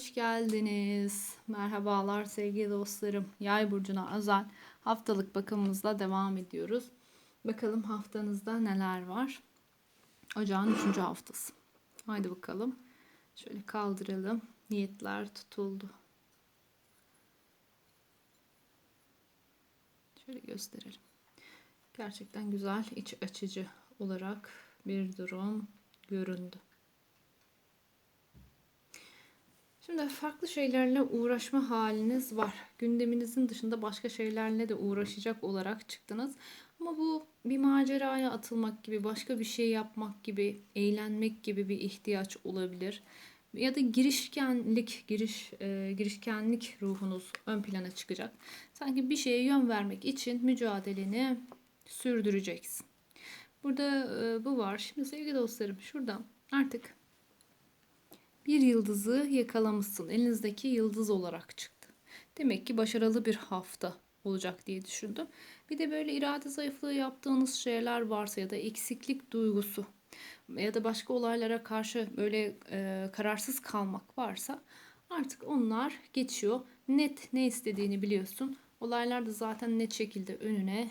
Hoş geldiniz. Merhabalar sevgili dostlarım. Yay burcuna özel haftalık bakımımızla devam ediyoruz. Bakalım haftanızda neler var? Ocağın 3. haftası. Haydi bakalım. Şöyle kaldıralım. Niyetler tutuldu. Şöyle gösterelim. Gerçekten güzel, iç açıcı olarak bir durum göründü. Şimdi farklı şeylerle uğraşma haliniz var. Gündeminizin dışında başka şeylerle de uğraşacak olarak çıktınız. Ama bu bir maceraya atılmak gibi, başka bir şey yapmak gibi, eğlenmek gibi bir ihtiyaç olabilir. Ya da girişkenlik, giriş e, girişkenlik ruhunuz ön plana çıkacak. Sanki bir şeye yön vermek için mücadeleni sürdüreceksin. Burada e, bu var. Şimdi sevgili dostlarım şuradan artık bir yıldızı yakalamışsın. Elinizdeki yıldız olarak çıktı. Demek ki başarılı bir hafta olacak diye düşündüm. Bir de böyle irade zayıflığı yaptığınız şeyler varsa ya da eksiklik duygusu ya da başka olaylara karşı böyle e, kararsız kalmak varsa artık onlar geçiyor. Net ne istediğini biliyorsun. Olaylar da zaten net şekilde önüne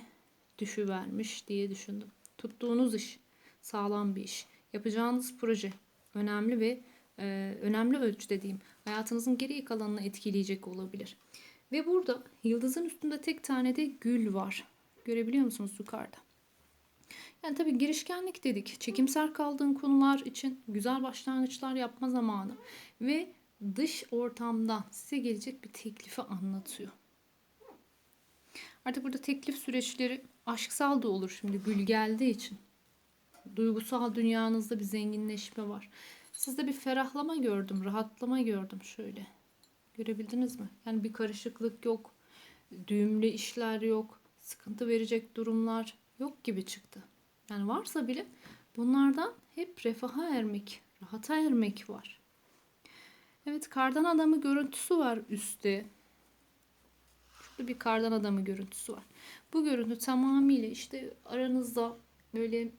düşüvermiş diye düşündüm. Tuttuğunuz iş sağlam bir iş. Yapacağınız proje önemli ve e, önemli ölçüde diyeyim hayatınızın geri kalanını etkileyecek olabilir. Ve burada yıldızın üstünde tek tane de gül var. Görebiliyor musunuz yukarıda? Yani tabii girişkenlik dedik. Çekimser kaldığın konular için güzel başlangıçlar yapma zamanı. Ve dış ortamdan size gelecek bir teklifi anlatıyor. Artık burada teklif süreçleri aşksal da olur şimdi gül geldiği için. Duygusal dünyanızda bir zenginleşme var. Sizde bir ferahlama gördüm, rahatlama gördüm şöyle. Görebildiniz mi? Yani bir karışıklık yok. Düğümlü işler yok. Sıkıntı verecek durumlar yok gibi çıktı. Yani varsa bile bunlardan hep refaha ermek, rahata ermek var. Evet kardan adamı görüntüsü var üstte. Şurada bir kardan adamı görüntüsü var. Bu görüntü tamamıyla işte aranızda böyle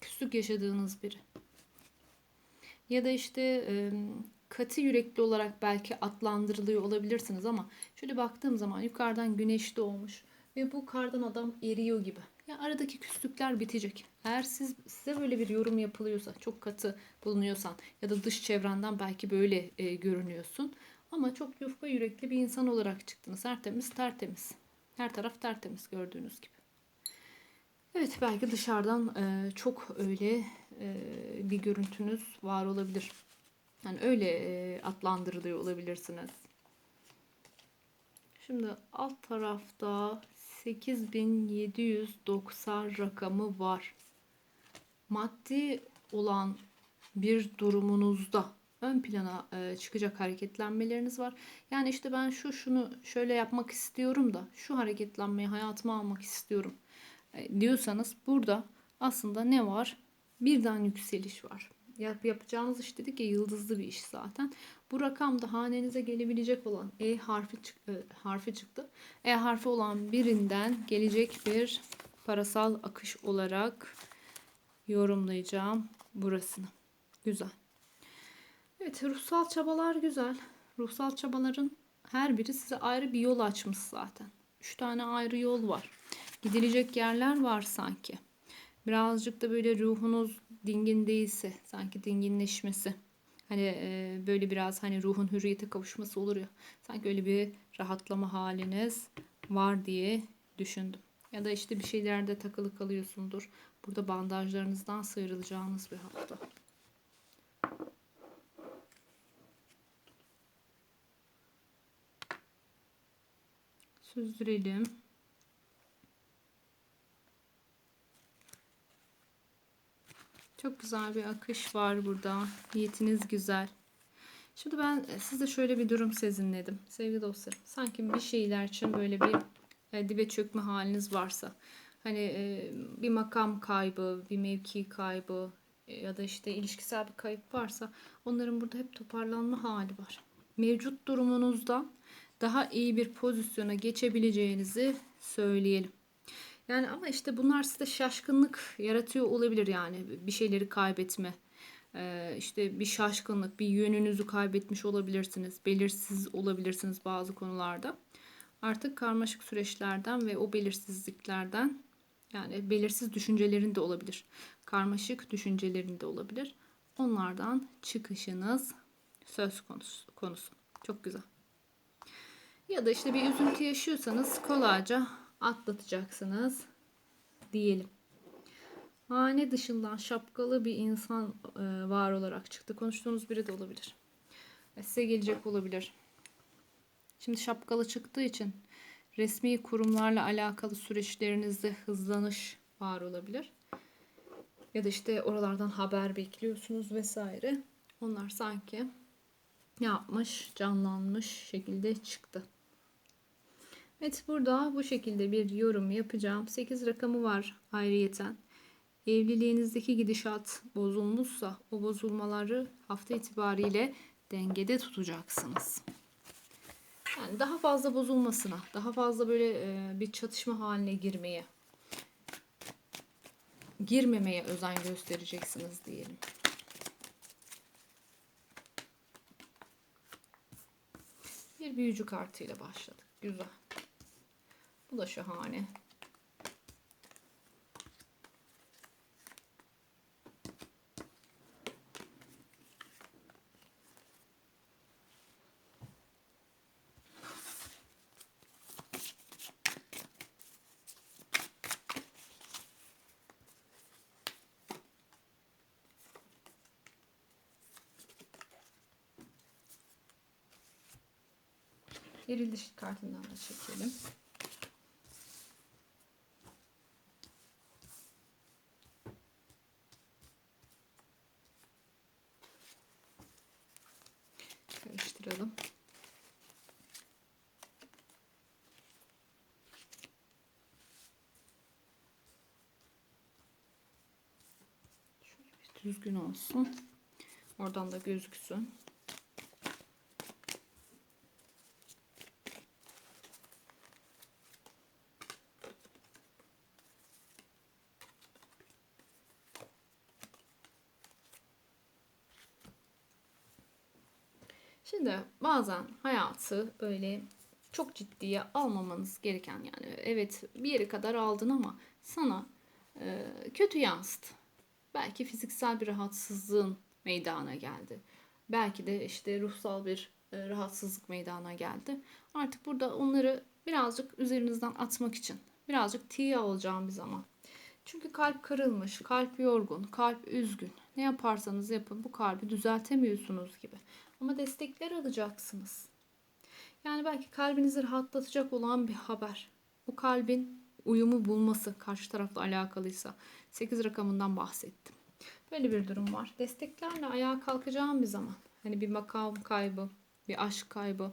küslük yaşadığınız biri ya da işte katı yürekli olarak belki adlandırılıyor olabilirsiniz ama şöyle baktığım zaman yukarıdan güneş doğmuş ve bu kardan adam eriyor gibi. Ya aradaki küslükler bitecek. Eğer siz size böyle bir yorum yapılıyorsa, çok katı bulunuyorsan ya da dış çevrenden belki böyle e, görünüyorsun ama çok yufka yürekli bir insan olarak çıktınız. Tertemiz, tertemiz. Her taraf tertemiz gördüğünüz gibi. Evet belki dışarıdan e, çok öyle e, bir görüntünüz var olabilir. Yani öyle e, adlandırılıyor olabilirsiniz. Şimdi alt tarafta 8790 rakamı var. Maddi olan bir durumunuzda ön plana e, çıkacak hareketlenmeleriniz var. Yani işte ben şu şunu şöyle yapmak istiyorum da şu hareketlenmeyi hayatıma almak istiyorum e, diyorsanız burada aslında ne var? Birden yükseliş var. Yap, yapacağınız iş dedik ya yıldızlı bir iş zaten. Bu rakam da hanenize gelebilecek olan E harfi, e, harfi çıktı. E harfi olan birinden gelecek bir parasal akış olarak yorumlayacağım burasını. Güzel. Evet ruhsal çabalar güzel. Ruhsal çabaların her biri size ayrı bir yol açmış zaten. Üç tane ayrı yol var. Gidilecek yerler var sanki. Birazcık da böyle ruhunuz dingin değilse sanki dinginleşmesi. Hani e, böyle biraz hani ruhun hürriyete kavuşması olur ya. Sanki öyle bir rahatlama haliniz var diye düşündüm. Ya da işte bir şeylerde takılı kalıyorsundur. Burada bandajlarınızdan sıyrılacağınız bir hafta. Süzdürelim. Çok güzel bir akış var burada. Niyetiniz güzel. Şimdi ben e, size şöyle bir durum sezinledim. Sevgili dostlarım. Sanki bir şeyler için böyle bir e, dibe çökme haliniz varsa. Hani e, bir makam kaybı, bir mevki kaybı ya da işte ilişkisel bir kayıp varsa onların burada hep toparlanma hali var. Mevcut durumunuzdan daha iyi bir pozisyona geçebileceğinizi söyleyelim. Yani ama işte bunlar size şaşkınlık yaratıyor olabilir yani bir şeyleri kaybetme. Ee, işte bir şaşkınlık, bir yönünüzü kaybetmiş olabilirsiniz. Belirsiz olabilirsiniz bazı konularda. Artık karmaşık süreçlerden ve o belirsizliklerden yani belirsiz düşüncelerin de olabilir. Karmaşık düşüncelerin de olabilir. Onlardan çıkışınız söz konusu. konusu. Çok güzel. Ya da işte bir üzüntü yaşıyorsanız kolayca atlatacaksınız diyelim. Hane dışından şapkalı bir insan e, var olarak çıktı. Konuştuğunuz biri de olabilir. E, size gelecek olabilir. Şimdi şapkalı çıktığı için resmi kurumlarla alakalı süreçlerinizde hızlanış var olabilir. Ya da işte oralardan haber bekliyorsunuz vesaire. Onlar sanki yapmış, canlanmış şekilde çıktı. Evet burada bu şekilde bir yorum yapacağım. 8 rakamı var ayrıyeten. Evliliğinizdeki gidişat bozulmuşsa o bozulmaları hafta itibariyle dengede tutacaksınız. Yani daha fazla bozulmasına, daha fazla böyle e, bir çatışma haline girmeye, girmemeye özen göstereceksiniz diyelim. Bir büyücü kartıyla başladık. Güzel. Bu da şahane. Diriliş kartından da çekelim. Karıştıralım. Şöyle bir düzgün olsun. Oradan da gözüksün. Şimdi bazen hayatı böyle çok ciddiye almamanız gereken yani evet bir yere kadar aldın ama sana e, kötü yansıt. Belki fiziksel bir rahatsızlığın meydana geldi. Belki de işte ruhsal bir e, rahatsızlık meydana geldi. Artık burada onları birazcık üzerinizden atmak için birazcık tiye alacağım bir zaman. Çünkü kalp kırılmış, kalp yorgun, kalp üzgün. Ne yaparsanız yapın bu kalbi düzeltemiyorsunuz gibi. Ama destekler alacaksınız. Yani belki kalbinizi rahatlatacak olan bir haber. Bu kalbin uyumu bulması karşı tarafla alakalıysa 8 rakamından bahsettim. Böyle bir durum var. Desteklerle ayağa kalkacağım bir zaman. Hani bir makam kaybı, bir aşk kaybı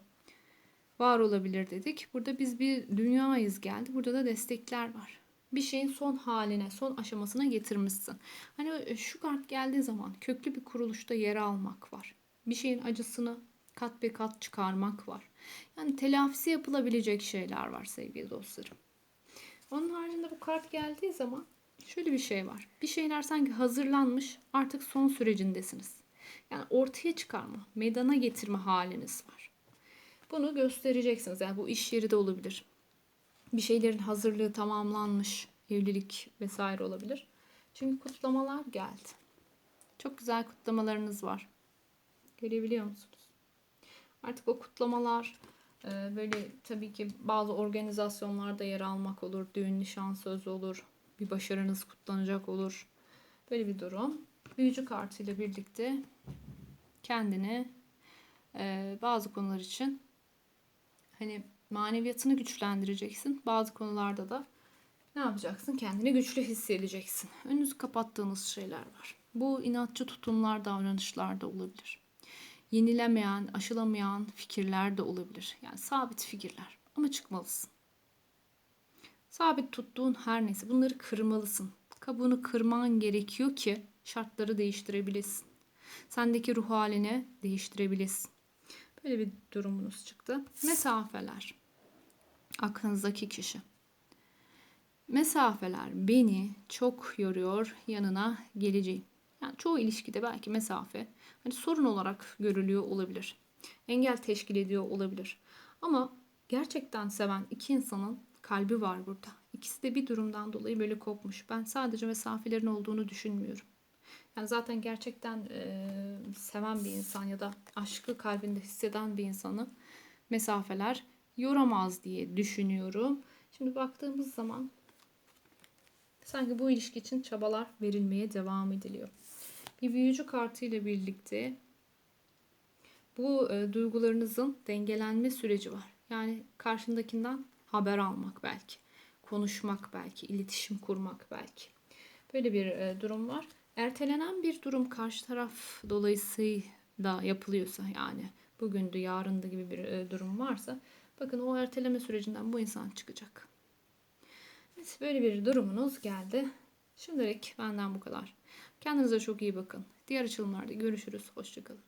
var olabilir dedik. Burada biz bir dünyayız geldi. Burada da destekler var. Bir şeyin son haline, son aşamasına getirmişsin. Hani şu kart geldiği zaman köklü bir kuruluşta yer almak var bir şeyin acısını kat be kat çıkarmak var. Yani telafisi yapılabilecek şeyler var sevgili dostlarım. Onun haricinde bu kart geldiği zaman şöyle bir şey var. Bir şeyler sanki hazırlanmış artık son sürecindesiniz. Yani ortaya çıkarma, meydana getirme haliniz var. Bunu göstereceksiniz. Yani bu iş yeri de olabilir. Bir şeylerin hazırlığı tamamlanmış, evlilik vesaire olabilir. Çünkü kutlamalar geldi. Çok güzel kutlamalarınız var. Görebiliyor musunuz? Artık o kutlamalar e, böyle tabii ki bazı organizasyonlarda yer almak olur. Düğün, nişan, söz olur. Bir başarınız kutlanacak olur. Böyle bir durum. Büyücü kartıyla birlikte kendini e, bazı konular için hani maneviyatını güçlendireceksin. Bazı konularda da ne yapacaksın? Kendini güçlü hissedeceksin. Önünüzü kapattığınız şeyler var. Bu inatçı tutumlar, davranışlar da olabilir yenilemeyen, aşılamayan fikirler de olabilir. Yani sabit fikirler ama çıkmalısın. Sabit tuttuğun her neyse bunları kırmalısın. Kabuğunu kırman gerekiyor ki şartları değiştirebilesin. Sendeki ruh halini değiştirebilesin. Böyle bir durumunuz çıktı. Mesafeler. Aklınızdaki kişi. Mesafeler beni çok yoruyor yanına geleceğim. Yani çoğu ilişkide belki mesafe hani sorun olarak görülüyor olabilir. Engel teşkil ediyor olabilir. Ama gerçekten seven iki insanın kalbi var burada. İkisi de bir durumdan dolayı böyle kopmuş. Ben sadece mesafelerin olduğunu düşünmüyorum. Yani zaten gerçekten e, seven bir insan ya da aşkı kalbinde hisseden bir insanı mesafeler yoramaz diye düşünüyorum. Şimdi baktığımız zaman sanki bu ilişki için çabalar verilmeye devam ediliyor. Bir büyücü kartı ile birlikte bu e, duygularınızın dengelenme süreci var. Yani karşındakinden haber almak belki, konuşmak belki, iletişim kurmak belki. Böyle bir e, durum var. Ertelenen bir durum karşı taraf dolayısıyla yapılıyorsa yani bugündü yarındı gibi bir e, durum varsa bakın o erteleme sürecinden bu insan çıkacak. Evet, böyle bir durumunuz geldi. Şimdilik benden bu kadar. Kendinize çok iyi bakın. Diğer açılımlarda görüşürüz. Hoşçakalın.